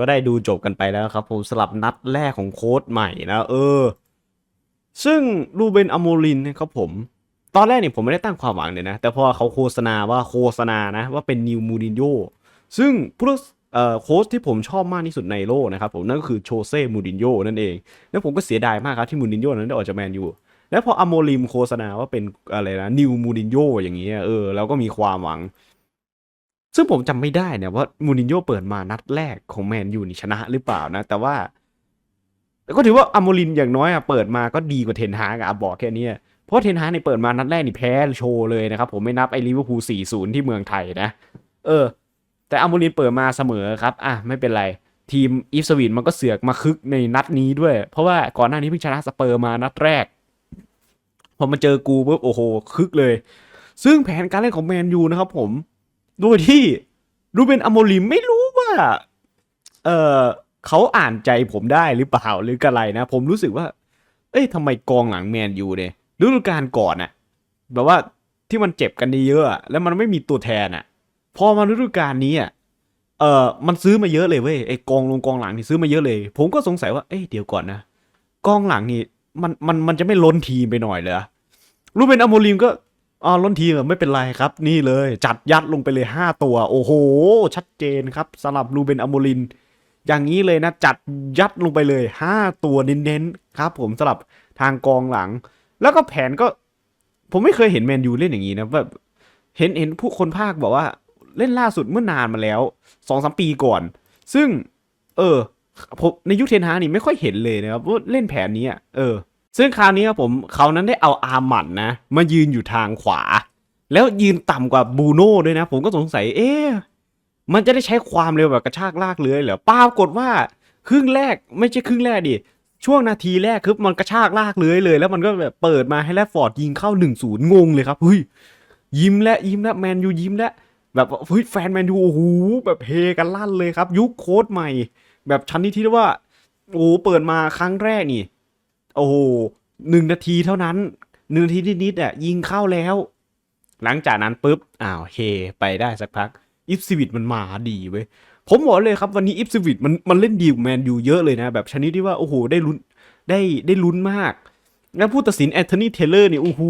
ก็ได้ดูจบกันไปแล้วครับผมสลับนัดแรกของโค้ดใหม่นะเออ ซึ่งรูเบนอโมลินเนะครับผม ตอนแรกเนี่ยผมไม่ได้ตั้งความหวังเลยนะ แต่พอเขาโฆษณาว่าโฆษณานะ ว่าเป็นนิวมูรินโญ่ซึ่งผู้เอ่อโค้ชที่ผมชอบมากที่สุดในโลกนะครับผมนั่นก็คือโชเซ่มูรินโญ่นั่นเอง แล้วผมก็เสียดายมากครับที่มูรินโญ่นั้นได้ออกจากแมนยูแล้วพออโมลิมโฆษณาว่าเป็นอะไรนะนิวมูรินโญ่อย่างเงี้ยเออเราก็มีความหวัง ซึ่งผมจำไม่ได้เนี่ยว่ามูรินโญ่เปิดมานัดแรกของแมนยูนี่ชนะหรือเปล่านะ แต่ว่าก็ถือว่าอโมลินอย่างน้อยอะเปิดมาก็ดีกว่าเทนฮากอะบอกแค่นี้เพราะเทนฮากเนี่ยเปิดมานัดแรกนี่แพ้โชว์เลยนะครับ ผมไม่นับไอ้ลิเวอร์พูล4-0ที่เมืองไทยนะ เออ แต่อโมลินเปิดมาเสมอครับ อะไม่เป็นไร ทีมอีฟสวินมันก็เสือกมาคึกในนัดนี้ด้วย เพราะว่าก่อนหน้านี้เพิ่งชนะสเปอร์มานัดแรกพอมาเจอกูปุ๊บโอ้โหคึกเลย ซึ่งแผนการเล่นของแมนยูนะครับผม โดยที่รูเบนอโมลิมไม่รู้ว่า เออเขาอ่านใจผมได้หรือเปล่าหรืออะไรนะ ผมรู้สึกว่า เอ้ยทำไมกองหลังแมนยูเนี่ยฤดูกาลก่อนอะแบบว่าที่มันเจ็บกันเยอะแล้วมันไม่มีตัวแทนอะพอมาฤดูกาลนี้อะเออมันซื้อมาเยอะเลยเว้ยไอ้กองลงกองหลังนี่ซื้อมาเยอะเลย ผมก็สงสัยว่าเอ้ยเดี๋ยวก่อนนะกองหลังนี่มันมันมันจะไม่ล้นทีมไปหน่อยเหรอรูเบนอโมลิมก็ อ๋อล้นทีมไม่เป็นไรครับ นี่เลย จัดยัดลงไปเลยห้าตัว โอ้โห ชัดเจนครับสำหรับรูเบนอโมลิน อย่างนี้เลยนะ จัดยัดลงไปเลยห้าตัวเน้นๆครับ ผมสำหรับทางกองหลัง แล้วก็แผนก็ ผมไม่เคยเห็นแมนยูเล่นอย่างนี้นะแบบเห็นเห็นผู้คนภาคบอกว่าเล่นล่าสุดเมื่อนานมาแล้วสองสามปีก่อน ซึ่ง เออผมในยุคเทนฮานี่ไม่ค่อยเห็นเลยนะครับว่าเล่นแผนนี้เออ ซึ่งคราวนี้ครับผมเขานั้นได้เอาอาร์หมันนะ มายืนอยู่ทางขวา แล้วยืนต่ำกว่าบูโน่ด้วยนะ ผมก็สงสัยเอ๊ะมันจะได้ใช้ความเร็วแบบกระชากลากเลื้อยเหรอปรากฏว่าครึ่งแรกไม่ใช่ครึ่งแรกดิช่วงนาทีแรกคือมันกระชากลากเลื้อยเลย แล้วมันก็แบบเปิดมาให้แรดฟอร์ดยิงเข้า1นศูนย์งงเลยครับเฮ้ยยิ้มและยิ้มและแมนยูยิ้มและแบบเฮ้ยแฟนแมนยูโอ้โหแบบเฮกันลั่นเลยครับ ยุคโค้ดใหม่ แบบชั้นนี้ที่เรียกว่าโอ้เปิดมาครั้งแรกนี่ โอ้โหหนึ่งนาทีเท่านั้นหนึ่งนาทีนิดๆอะยิงเข้าแล้ว หลังจากนั้นปุ๊บอ้าวเฮไปได้สักพักอิฟซิวิตมันมาดีเว้ยผมบอกเลยครับวันนี้อิฟซิวิตมันมันเล่นดีกว่าแมนยูเยอะเลยนะ แบบชนิดที่ว่าโอ้โหได้ลุ้นได้ได้ลุ้นมาก แล้วผู้ตัดสินแอนโทนีเทเลอร์นี่โอ้โห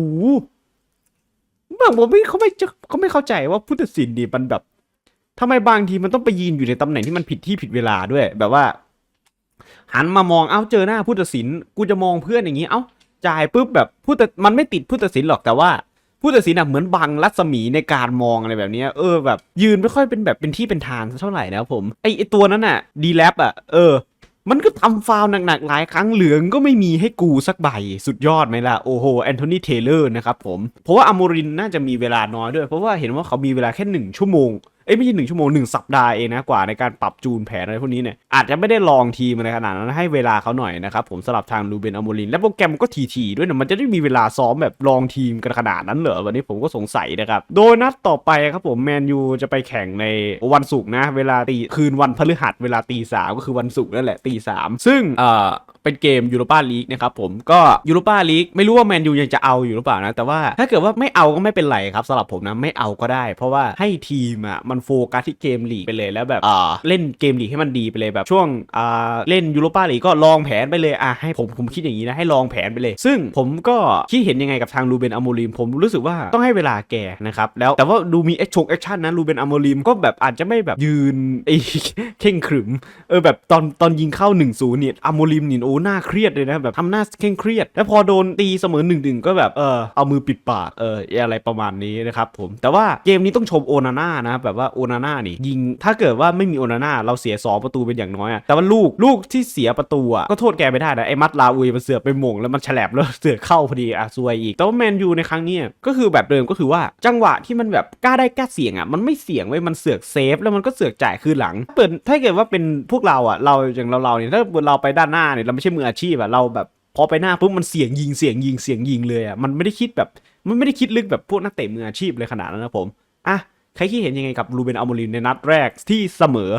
บางผมไม่เขาไม่เขาไม่เข้าใจว่าผู้ตัดสินนี่มันแบบทำไมบางทีมันต้องไปยืนอยู่ในตำแหน่งที่มันผิดที่ผิดเวลาด้วย แบบว่า หันมามองเอ้าเจอหน้าผู้ตัดสินกูจะมองเพื่อนอย่างนี้เอ้าจ่ายปุ๊บแบบผู้ตัดมันไม่ติดผู้ตัดสินหรอกแต่ว่าผู้ตัดสินอะเหมือนบังรัศมีในการมองอะไรแบบนี้เออแบบ ยืนไม่ค่อยเป็นแบบเป็นที่เป็นทางสักเท่าไหร่นะครับผมไอไอตัวนั้นอะดีแลบอะเออ มันก็ทำฟาวหนักๆหลายครั้งเหลืองก็ไม่มีให้กูสักใบ สุดยอดไหมล่ะ โอ้โหแอนโทนีเทเลอร์นะครับผมเพราะว่าอโมรินน่าจะมีเวลาน้อยด้วย เพราะว่าเห็นว่าเขามีเวลาแค่หนึ่งชั่วโมง อ้ยไม่ใช่หนึ่งชั่วโมงหนึ่งสัปดาห์เองนะกว่าในการปรับจูนแผนอะไรพวกนี้เนี่ยอาจจะไม่ได้ลองทีมอะไรขนาดนั้นให้เวลาเขาหน่อยนะครับผมสำหรับทางลูเบนอโมรินและโปรแกรมก็ทีๆด้วยนะมันจะได้มีเวลาซ้อมแบบลองทีมกันขนาดนั้นเหรอวันนี้ผมก็สงสัยนะครับโดยนัดต่อไปครับผมแมนยูจะไปแข่งในวันศุกร์นะ เวลาตีคืนวันพฤหัสเวลาตีสามก็คือวันศุกร์นั่นแหละตีสามซึ่งเอ่อ เป็นเกมยูโรปาลีกนะครับผมก็ยูโรปาลีกไม่รู้ว่าแมนยูยังจะเอาอยู่หรือเปล่านะ แต่ว่าถ้าเกิดว่าไม่เอาก็ไม่เป็นไรครับสำหรับผมนะไม่เอาก็ได้ เพราะว่าให้ทีมอะมันโฟกัสที่เกมลีกไปเลยแล้วแบบอ่าเล่นเกมลีกให้มันดีไปเลยแบบช่วงอ่าเล่นยูโรปาลีกก็ลองแผนไปเลยอะให้ผมผมคิดอย่างนี้นะให้ลองแผนไปเลย ซึ่งผมก็คิดเห็นยังไงกับทางลูเบนอโมลิมผมรู้สึกว่าต้องให้เวลาแกนะครับแล้วแต่ว่าดูมีแอคชั่นแอคชั่นนะลูเบนอโมลิมก็แบบอาจจะไม่แบบยืนไอ้เข่งขรึมเออแบบตอนตอนยิงเข้า1นศูนย์เนี่ยอโมลิมนี่โอ้หน้าเครียดเลยนะแบบทำหน้าเคร่งเครียด แล้วพอโดนตีเสมอหนึ่งหนึ่งก็แบบเออเอามือปิดปากเอออะไรประมาณนี้นะครับผมแต่ว่าเกมนี้ต้องชมโอนาน่านะแบบว่าโอนาน่านี่ยิง ถ้าเกิดว่าไม่มีโอนาน่าเราเสีย 2 ประตูเป็นอย่างน้อยอะแต่ว่าลูกลูกที่เสียประตูอะก็โทษแกไม่ได้นะไอ้มัดลาอุยมันเสือกไปหม่งแล้วมันฉลบแล้วเสือกเข้าพอดีอะซวยอีกแต่ว่าแมนยูในครั้งนี้ก็คือแบบเดิมก็คือว่าจังหวะที่มันแบบกล้าได้กล้าเสี่ยงอะมันไม่เสี่ยงเว้มันเสือกเซฟแล้วมันก็เสือกจ่ายคืนหลังเปิดถ้าเกิดว่าเป็นพวกเราอะเราอย่างเราเราเนี่ยถ้าเราไปด้านหน้าเนี่ยเราไม่ใช่มืออาชีพอะเราแบบพอไปหน้าปุ๊บมันเสี่ยงยิงเสี่ยงยิงเสี่ยงยิงเลยอะมันไม่ได้คิดแบบมันไม่ได้คิดลึกแบบพวกนักเตะมืออาชีพเลยขนาดนั้นนะผมอะใครคิดเห็นยังไงกับรูเบนอัลโมรินในนัดแรกที่เสมอ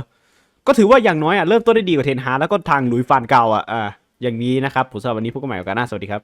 ก็ถือว่าอย่างน้อยอะเริ่มต้นได้ดีกว่าเทนฮาร์แล้วก็ทางลุยฟานเกาอะอะอย่างนี้นะครับผมสำหรับวันนี้พบกันใหม่โอกาสหน้าสวัสดีครับ